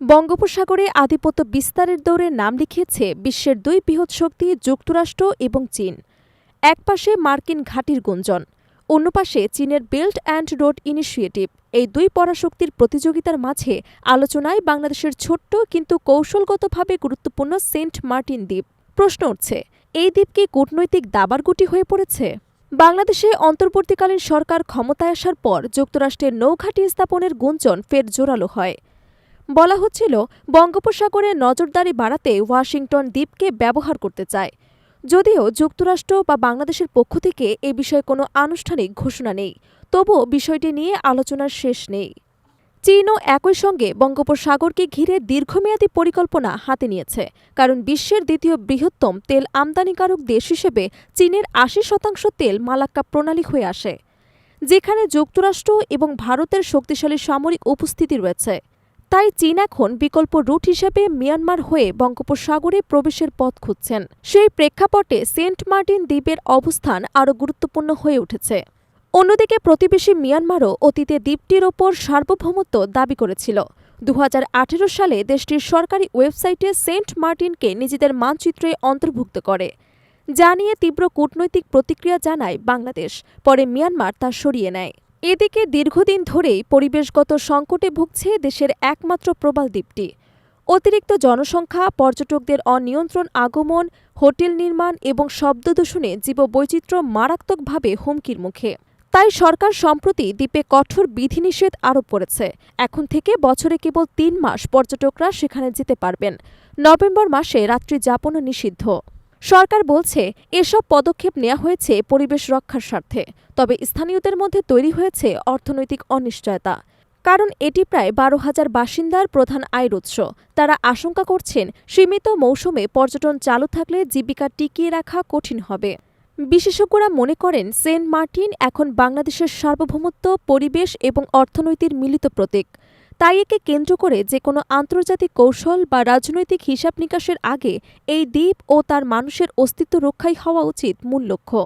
বঙ্গোপসাগরে আধিপত্য বিস্তারের দৌড়ে নাম লিখিয়েছে বিশ্বের দুই বৃহৎ শক্তি যুক্তরাষ্ট্র এবং চীন। একপাশে মার্কিন ঘাঁটির গুঞ্জন, অন্য পাশে চীনের বেল্ট অ্যান্ড রোড ইনিশিয়েটিভ। এই দুই পরাশক্তির প্রতিযোগিতার মাঝে আলোচনায় বাংলাদেশের ছোট্ট কিন্তু কৌশলগতভাবে গুরুত্বপূর্ণ সেন্ট মার্টিন দ্বীপ। প্রশ্ন উঠছে, এই দ্বীপ কি কূটনৈতিক দাবার গুটি হয়ে পড়েছে? বাংলাদেশে অন্তর্বর্তীকালীন সরকার ক্ষমতায় আসার পর যুক্তরাষ্ট্রের নৌঘাঁটি স্থাপনের গুঞ্জন ফের জোরালো হয়। বলা হচ্ছিল, বঙ্গোপসাগরে নজরদারি বাড়াতে ওয়াশিংটন দ্বীপকে ব্যবহার করতে চায়। যদিও যুক্তরাষ্ট্র বা বাংলাদেশের পক্ষ থেকে এ বিষয়ে কোনো আনুষ্ঠানিক ঘোষণা নেই, তবুও বিষয়টি নিয়ে আলোচনার শেষ নেই। চীনও একই সঙ্গে বঙ্গোপসাগরকে ঘিরে দীর্ঘমেয়াদী পরিকল্পনা হাতে নিয়েছে, কারণ বিশ্বের দ্বিতীয় বৃহত্তম তেল আমদানিকারক দেশ হিসেবে চীনের আশি শতাংশ তেল মালাক্কা প্রণালী হয়ে আসে, যেখানে যুক্তরাষ্ট্র এবং ভারতের শক্তিশালী সামরিক উপস্থিতি রয়েছে। তাই চীন এখন বিকল্প রুট হিসেবে মিয়ানমার হয়ে বঙ্গোপসাগরে প্রবেশের পথ খুঁজছেন। সেই প্রেক্ষাপটে সেন্ট মার্টিন দ্বীপের অবস্থান আরও গুরুত্বপূর্ণ হয়ে উঠেছে। অন্যদিকে প্রতিবেশী মিয়ানমারও অতীতে দ্বীপটির ওপর সার্বভৌমত্ব দাবি করেছিল। দু হাজার আঠেরো সালে দেশটির সরকারি ওয়েবসাইটে সেন্ট মার্টিনকে নিজেদের মানচিত্রে অন্তর্ভুক্ত করে। যা নিয়ে তীব্র কূটনৈতিক প্রতিক্রিয়া জানায় বাংলাদেশ। পরে মিয়ানমার তা সরিয়ে নেয়। এদিকে দীর্ঘদিন ধরেই পরিবেশগত সংকটে ভুগছে দেশের একমাত্র প্রবাল দ্বীপটি। অতিরিক্ত জনসংখ্যা, পর্যটকদের অনিয়ন্ত্রণ আগমন, হোটেল নির্মাণ এবং শব্দদূষণে জীববৈচিত্র্য মারাত্মকভাবে হুমকির মুখে। তাই সরকার সম্প্রতি দ্বীপে কঠোর বিধিনিষেধ আরোপ করেছে। এখন থেকে বছরে কেবল তিন মাস পর্যটকরা সেখানে যেতে পারবেন। নভেম্বর মাসে রাত্রি যাপনও নিষিদ্ধ। সরকার বলছে, এসব পদক্ষেপ নেওয়া হয়েছে পরিবেশ রক্ষার স্বার্থে, তবে স্থানীয়দের মধ্যে তৈরি হয়েছে অর্থনৈতিক অনিশ্চয়তা। কারণ এটি প্রায় বারো হাজার বাসিন্দার প্রধান আয়ের উৎস। তারা আশঙ্কা করছেন, সীমিত মৌসুমে পর্যটন চালু থাকলে জীবিকা টিকিয়ে রাখা কঠিন হবে। বিশেষজ্ঞরা মনে করেন, সেন্ট মার্টিন এখন বাংলাদেশের সার্বভৌমত্ব, পরিবেশ এবং অর্থনৈতির মিলিত প্রতীক। তাই একে কেন্দ্র করে যে কোনো আন্তর্জাতিক কৌশল বা রাজনৈতিক হিসাব নিকাশের আগে এই দ্বীপ ও তার মানুষের অস্তিত্ব রক্ষাই হওয়া উচিত মূল লক্ষ্য।